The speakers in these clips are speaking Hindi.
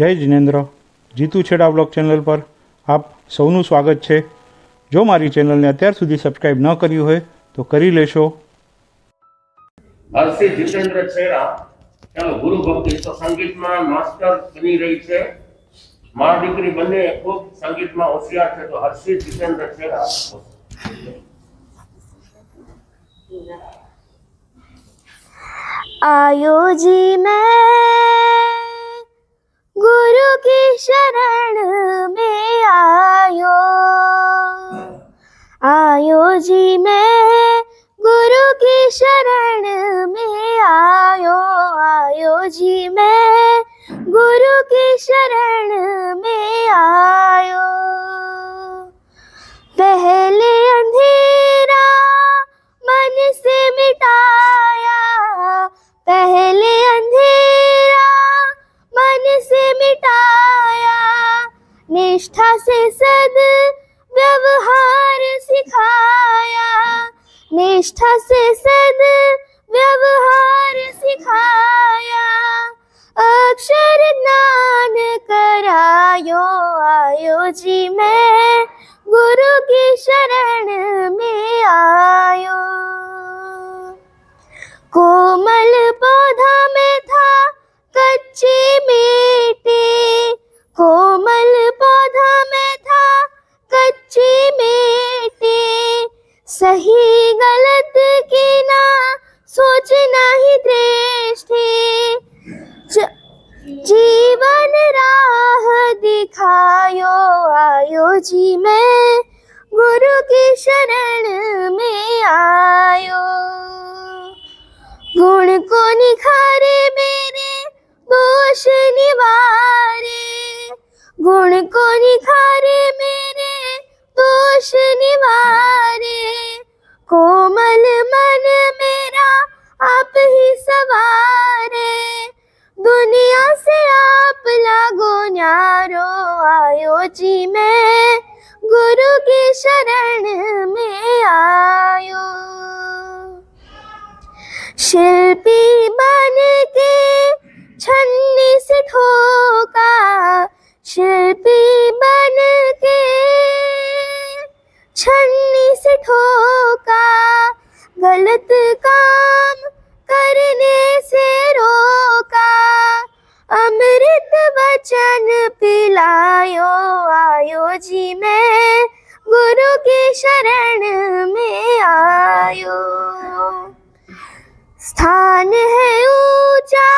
જય જિનેન્દ્ર જીતુ છેડા બ્લોગ ચેનલ પર આપ સૌનું સ્વાગત છે જો મારી ચેનલને અત્યાર સુધી સબસ્ક્રાઈબ ન કર્યું હોય તો કરી લેશો હર્ષિત જીતેન્દ્ર છેડા ચાલો ગુરુ ભક્તિ તો સંગીતમાં માસ્ટર બની રહી છે મા દીકરી બંને ખૂબ સંગીતમાં હોશિયાર છે તો હર્ષિત જીતેન્દ્ર છેડા आयो जी मैं जी मैं गुरु की शरण में आयो आयो जी मैं गुरु की शरण में आयो। पहले अंधेरा मन से मिटाया, पहले अंधेरा मन से मिटाया, निष्ठा से सद निष्ठा से सद व्यवहार सिखाया। अक्षर ज्ञान करायो, आयो जी मैं। गुरु की शरण में आयो। दिखायो आयो जी मैं गुरु की शरण में आयो गुण को निखारे मेरे दोष निवारे गुण को निखारे मेरे दोष निवारे कोमल जी मैं गुरु की शरण में आयो। शिल्पी बन के छन्नी से ठोका। शिल्पी बन के छन्नी से ठोका। गलत काम करने से रोका। शरण में आयो। स्थान है ऊँचा,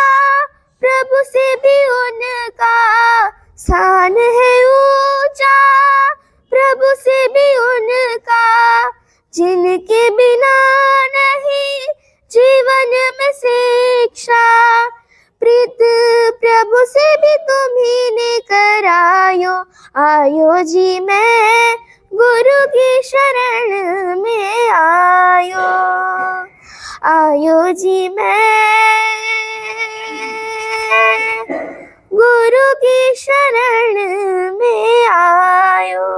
प्रभु से भी उनका स्थान है ऊँचा, प्रभु से भी उनका, जिनके बिना नहीं जीवन में शिक्षा। प्रीत प्रभु से भी तुम्ही ने करायो आयो जी मैं। गुरु की शरण में आयो। आयो जी मैं। गुरु की शरण में आयो।